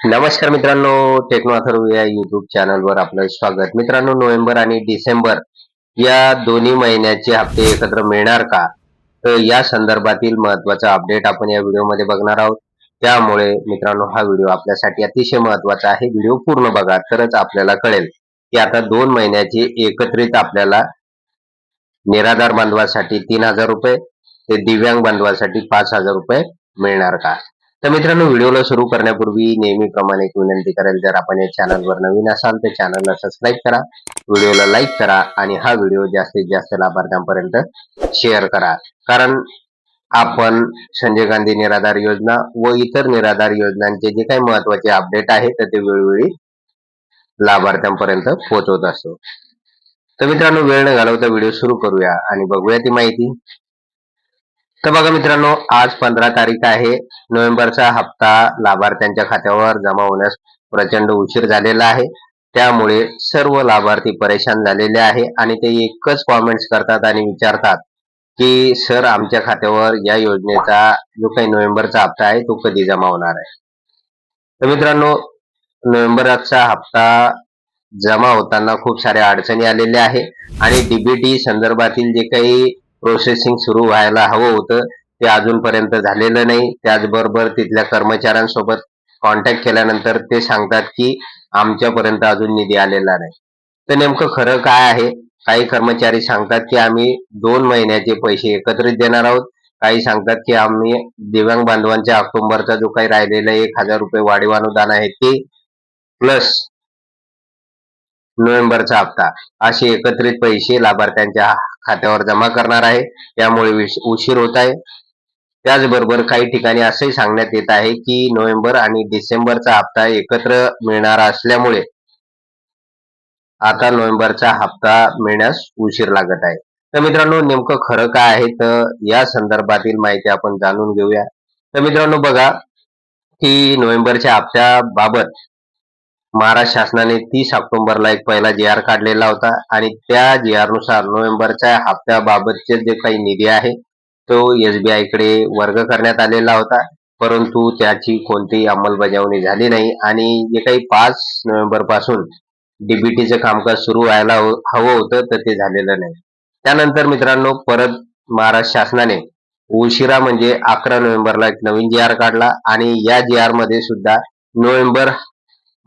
नमस्कार मित्रांनो टेक्नो अथर्व या युट्यूब चॅनलवर आपलं स्वागत. मित्रांनो नोव्हेंबर आणि डिसेंबर या दोन्ही महिन्याचे हप्ते एकत्र मिळणार का? तर या संदर्भातील महत्त्वाचा अपडेट आपण या व्हिडिओमध्ये बघणार आहोत. त्यामुळे मित्रांनो हा व्हिडिओ आपल्यासाठी अतिशय महत्त्वाचा आहे. व्हिडिओ पूर्ण बघा तरच आपल्याला कळेल की आता दोन महिन्याचे एकत्रित आपल्याला निराधार बांधवासाठी तीन हजार रुपये ते दिव्यांग बांधवासाठी पाच हजार रुपये मिळणार का? तर मित्रांनो व्हिडिओला सुरू करण्यापूर्वी नेहमीप्रमाणे एक विनंती करेल जर आपण या चॅनलवर नवीन असाल तर चॅनलला सबस्क्राईब करा व्हिडिओला लाईक करा आणि हा व्हिडिओ जास्तीत जास्त लाभार्थ्यांपर्यंत शेअर करा. कारण आपण संजय गांधी निराधार योजना व इतर निराधार योजनांचे जे काही महत्त्वाचे अपडेट आहेत तर ते वेळोवेळी लाभार्थ्यांपर्यंत पोहोचवत असतो. तर मित्रांनो वेळ न घालवता व्हिडिओ सुरू करूया आणि बघूया ती माहिती. तर बघा मित्रांनो आज पंधरा तारीख आहे. नोव्हेंबरचा हप्ता लाभार्थ्यांच्या खात्यावर जमा होण्यास प्रचंड उशीर झालेला आहे. त्यामुळे सर्व लाभार्थी परेशान झालेले आहे आणि ते एकच कॉमेंट्स करतात आणि विचारतात की सर आमच्या खात्यावर या योजनेचा जो काही नोव्हेंबरचा हप्ता आहे तो कधी जमा होणार आहे? तर मित्रांनो नोव्हेंबरचा हप्ता जमा होताना खूप साऱ्या अडचणी आलेल्या आहे. आणि डीबीटी संदर्भातील जे काही प्रोसेसिंग सुरू व्हायला हवं होतं. ते अजूनपर्यंत झालेलं नाही. त्याचबरोबर तिथल्या कर्मचाऱ्यांसोबत कॉन्टॅक्ट केल्यानंतर ते सांगतात की आमच्यापर्यंत अजून निधी आलेला नाही. तर नेमकं खरं काय आहे? काही कर्मचारी सांगतात की आम्ही दोन महिन्याचे पैसे एकत्रित देणार आहोत. काही सांगतात की आम्ही दिव्यांग बांधवांच्या ऑक्टोबरचा जो काही राहिलेला एक हजार रुपये वाढीव अनुदान आहे ते प्लस नोव्हेंबरचा हप्ता. असे एकत्रित पैसे लाभार्थ्यांच्या खात्यावर जमा करणार आहे. त्यामुळे उशीर होत आहे. त्याचबरोबर काही ठिकाणी असंही सांगण्यात येत आहे की नोव्हेंबर आणि डिसेंबरचा हप्ता एकत्र मिळणार असल्यामुळे आता नोव्हेंबरचा हप्ता मिळण्यास उशीर लागत आहे. तर मित्रांनो नेमकं खरं काय आहे? तर या संदर्भातील माहिती आपण जाणून घेऊया. तर मित्रांनो बघा की नोव्हेंबरच्या हप्त्याबाबत महाराष्ट्र शासनाने तीस ऑक्टोबरला एक पहिला जी आर काढलेला होता आणि त्या जी आरनुसार नोव्हेंबरच्या हप्त्याबाबतचे जे काही निधी आहे तो एसबीआयकडे वर्ग करण्यात आलेला होता. परंतु त्याची कोणतीही अंमलबजावणी झाली नाही आणि जे काही पाच नोव्हेंबरपासून डीबीटीचं कामकाज सुरू व्हायला हो, हवं होतं तर ते झालेलं नाही. त्यानंतर मित्रांनो परत महाराष्ट्र शासनाने उशिरा म्हणजे अकरा नोव्हेंबरला एक नवीन जी आर काढला आणि या जी आरमध्ये सुद्धा नोव्हेंबर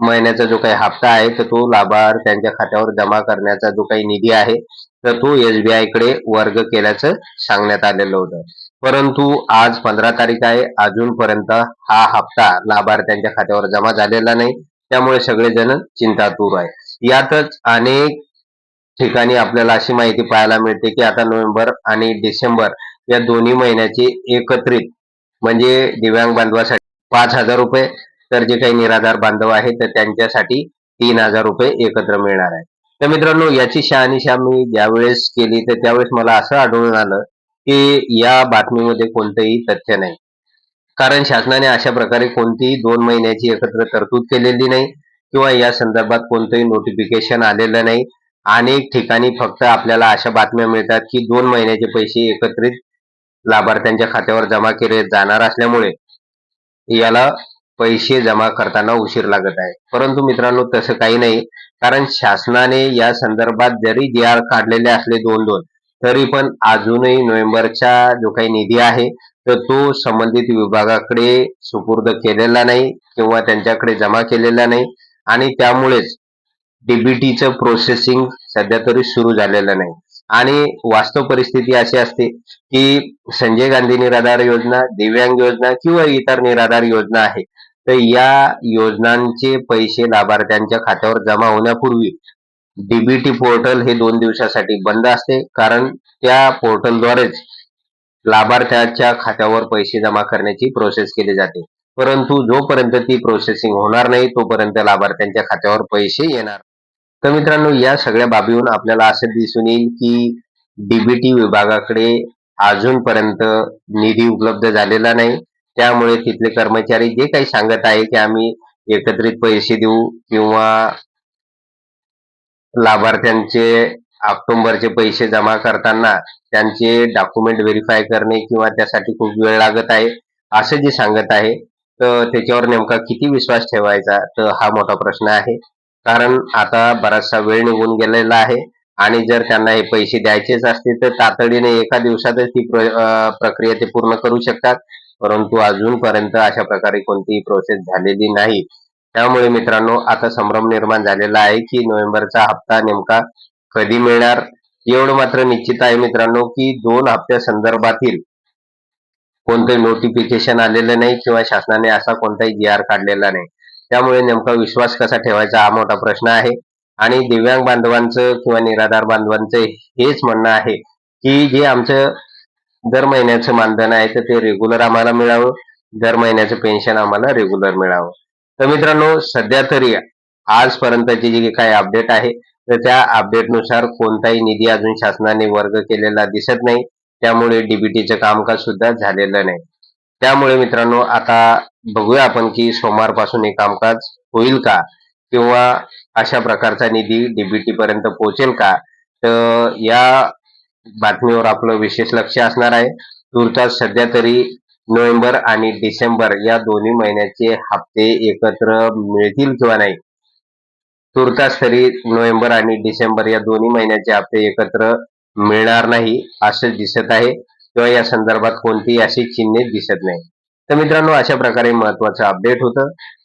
महिन्याचा जो काही हप्ता आहे तर तो लाभार्थ्यांच्या खात्यावर जमा करण्याचा जो काही निधी आहे तर तो एसबीआयकडे वर्ग केल्याचं सांगण्यात आलेलं होतं. परंतु आज पंधरा तारीख आहे अजूनपर्यंत हा हप्ता लाभार्थ्यांच्या खात्यावर जमा झालेला नाही त्यामुळे सगळेजण चिंतातूर आहे यातच अनेक ठिकाणी आपल्याला अशी माहिती पाहायला मिळते की आता नोव्हेंबर आणि डिसेंबर या दोन्ही महिन्याची एकत्रित म्हणजे दिव्यांग बांधवासाठी पाच हजार रुपये तर जे काही निराधार बांधव आहेत तर त्यांच्यासाठी तीन हजार रुपये एकत्र मिळणार आहे तर मित्रांनो याची शहानिशा मी ज्यावेळेस केली तर त्यावेळेस मला असं आढळून आलं की या बातमीमध्ये कोणतंही तथ्य नाही. कारण शासनाने अशा प्रकारे कोणतीही दोन महिन्याची एकत्र तरतूद केलेली नाही किंवा या संदर्भात कोणतंही नोटिफिकेशन आलेलं नाही. अनेक ठिकाणी फक्त आपल्याला अशा बातम्या मिळतात की दोन महिन्याचे पैसे एकत्रित लाभार्थ्यांच्या खात्यावर जमा केले जाणार असल्यामुळे याला पैसे जमा करताना उशीर लागत आहे. परंतु मित्रांनो तसं काही नाही. कारण शासनाने या संदर्भात जरी जे आर काढलेले असले दोन दोन तरी पण अजूनही नोव्हेंबरचा जो काही निधी आहे तर तो संबंधित विभागाकडे सुपूर्द केलेला नाही किंवा त्यांच्याकडे जमा केलेला नाही. आणि त्यामुळेच डीबीटीचं प्रोसेसिंग सध्या तरी सुरू झालेलं नाही. आणि वास्तव परिस्थिती अशी असते की संजय गांधी निराधार योजना दिव्यांग योजना किंवा इतर निराधार योजना आहे तर या योजनांचे पैसे लाभार्थ्यांच्या खात्यावर जमा होण्यापूर्वी डीबीटी पोर्टल हे दोन दिवसासाठी बंद असते. कारण त्या पोर्टलद्वारेच लाभार्थ्याच्या खात्यावर पैसे जमा करण्याची प्रोसेस केली जाते. परंतु जोपर्यंत ती प्रोसेसिंग होणार नाही तोपर्यंत लाभार्थ्यांच्या खात्यावर पैसे येणार तर मित्रांनो या सगळ्या बाबीहून आपल्याला असं दिसून येईल की डीबीटी विभागाकडे अजूनपर्यंत निधी उपलब्ध झालेला नाही. त्यामुळे तिथले कर्मचारी जे काही सांगत आहे की आम्ही एकत्रित पैसे देऊ किंवा लाभार्थ्यांचे ऑक्टोबरचे पैसे जमा करताना त्यांचे डॉक्युमेंट व्हेरीफाय करणे किंवा त्यासाठी खूप वेळ लागत आहे असं जे सांगत आहे तर त्याच्यावर नेमका किती विश्वास ठेवायचा? तर हा मोठा प्रश्न आहे. कारण आता बराचसा वेळ निघून गेलेला आहे आणि जर त्यांना हे पैसे द्यायचेच असतील तर तातडीने एका दिवसातच ती प्रक्रिया ते पूर्ण करू शकतात. परंतु अजूनपर्यंत अशा प्रकारे कोणतीही प्रोसेस झालेली नाही. त्यामुळे मित्रांनो आता संभ्रम निर्माण झालेला आहे की नोव्हेंबरचा हप्ता नेमका कधी मिळणार? एवढं मात्र निश्चित आहे मित्रांनो की दोन हप्त्या संदर्भातील कोणतंही नोटिफिकेशन आलेलं नाही किंवा शासनाने असा कोणताही जी आर काढलेला नाही. त्यामुळे नेमका विश्वास कसा ठेवायचा हा मोठा प्रश्न आहे. आणि दिव्यांग बांधवांचं किंवा निराधार बांधवांचं हेच म्हणणं आहे की जे आमचं दर महिन्याचं मानधन आहे तर ते रेग्युलर आम्हाला मिळावं. दर महिन्याचं पेन्शन आम्हाला रेग्युलर मिळावं. तर मित्रांनो सध्या तरी आजपर्यंतची जे काही अपडेट आहे तर त्या अपडेटनुसार कोणताही निधी अजून शासनाने वर्ग केलेला दिसत नाही. त्यामुळे डीबीटीचं कामकाज सुद्धा झालेलं नाही. त्यामुळे मित्रांनो आता बघूया आपण की सोमवारपासून हे कामकाज होईल का? किंवा अशा प्रकारचा निधी डीबीटी पर्यंत पोहोचेल का? तर या बातमीवर आपलं विशेष लक्ष असणार आहे. तुर्तास सध्या तरी नोव्हेंबर आणि डिसेंबर या दोन्ही महिन्याचे हप्ते एकत्र मिळतील किंवा नाही? तुर्तास तरी नोव्हेंबर आणि डिसेंबर या दोन्ही महिन्याचे हप्ते एकत्र मिळणार नाही असं दिसत आहे किंवा या संदर्भात कोणतीही अशी चिन्हे दिसत नाही. तर मित्रांनो अशा प्रकारे महत्वाचं अपडेट होतं.